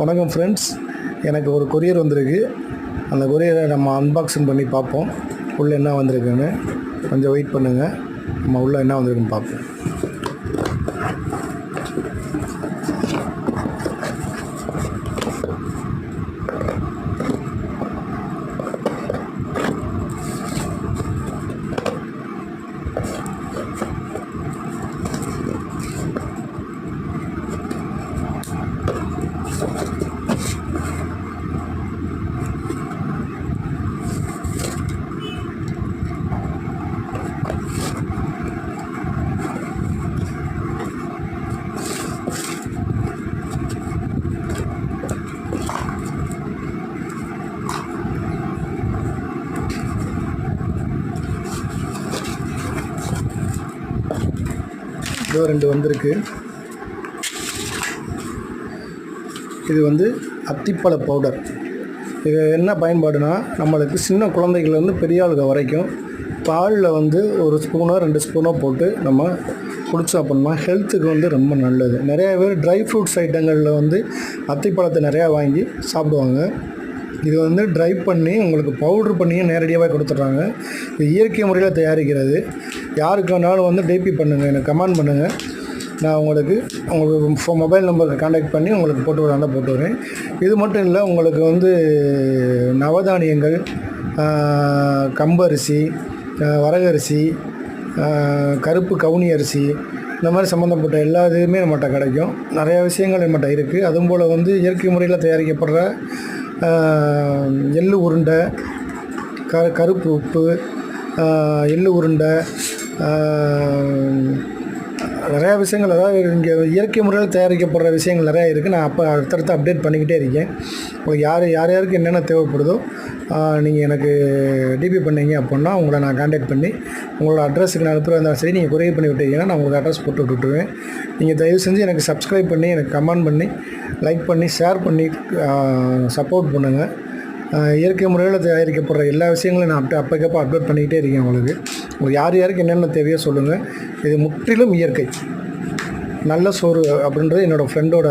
வணக்கம் ஃப்ரெண்ட்ஸ் எனக்கு ஒரு கொரியர் வந்திருக்கு. அந்த கொரியரை நம்ம அன்பாக்சிங் பண்ணி பார்ப்போம். உள்ளே என்ன வந்திருக்குன்னு கொஞ்சம் வெயிட் பண்ணுங்கள் நம்ம உள்ளே என்ன வந்திருக்குன்னு பார்ப்போம். ஏதோ ரெண்டு வந்திருக்கு. இது வந்து அத்திப்பழ பவுடர் இது என்ன பயன்பாடுனா நம்மளுக்கு சின்ன குழந்தைகள்லேருந்து பெரிய ஆளுங்க வரைக்கும் பாலில் வந்து ஒரு ஸ்பூனோ ரெண்டு ஸ்பூனோ போட்டு நம்ம குடிச்சா அப்படின்னா ஹெல்த்துக்கு வந்து ரொம்ப நல்லது. நிறைய பேர் ட்ரை ஃப்ரூட்ஸ் ஐட்டங்களில் வந்து அத்திப்பழத்தை நிறையா வாங்கி சாப்பிடுவாங்க. இது வந்து ட்ரை பண்ணி உங்களுக்கு பவுட்ரு பண்ணியும் நேரடியாகவே கொடுத்துட்றாங்க. இது இயற்கை முறையில் தயாரிக்கிறது. யாருக்கு வேணாலும் வந்து டிபி பண்ணுங்கள் எனக்கு கமெண்ட் பண்ணுங்கள் நான் உங்களுக்கு உங்களுக்கு ஃபோ மொபைல் நம்பருக்கு காண்டாக்ட் பண்ணி உங்களுக்கு போட்டு விடாண்டா போட்டு வரேன். இது மட்டும் இல்லை உங்களுக்கு வந்து நவதானியங்கள் கம்பரிசி வரகரிசி கருப்பு கவுனி அரிசி இந்த மாதிரி சம்மந்தப்பட்ட எல்லா இதுவுமே நம்மகிட்ட கிடைக்கும். நிறையா விஷயங்கள் நம்மகிட்ட இருக்குது அதுவும் போல் வந்து இயற்கை முறையில் தயாரிக்கப்படுற எள்ளு உருண்டை க கருப்பு உப்பு எள்ளு உருண்டை நிறையா விஷயங்கள் அதாவது இங்கே இயற்கை முறையில் தயாரிக்கப்படுற விஷயங்கள் நிறையா இருக்குது நான் அப்போ அடுத்தடுத்து அப்டேட் பண்ணிக்கிட்டே இருக்கேன். உங்களுக்கு யார் யார் யாருக்கு என்னென்ன தேவைப்படுதோ நீங்கள் எனக்கு டிபி பண்ணீங்க அப்படின்னா உங்களை நான் காண்டாக்ட் பண்ணி உங்களோட அட்ரஸுக்கு நான் அனுப்புகிறதா இருந்தாலும் சரி நீங்கள் குறைவு பண்ணி விட்டீங்கன்னா நான் உங்களுக்கு அட்ரஸ் போட்டு விட்டுருவேன் நீங்கள் தயவு செஞ்சு எனக்கு சப்ஸ்கிரைப் பண்ணி எனக்கு கமெண்ட் பண்ணி லைக் பண்ணி ஷேர் பண்ணி சப்போர்ட் பண்ணுங்கள் இயற்கை முறையில் தயாரிக்கப்படுற எல்லா விஷயங்களையும் நான் அப்படி அப்போக்கப்போ அப்டேட் பண்ணிக்கிட்டே இருக்கேன் உங்களுக்கு. உங்களுக்கு யார் யாருக்கு என்னென்ன தேவையோ சொல்லுங்கள் இது முற்றிலும் இயற்கை. நல்ல சோறு அப்படின்றது என்னோடய ஃப்ரெண்டோட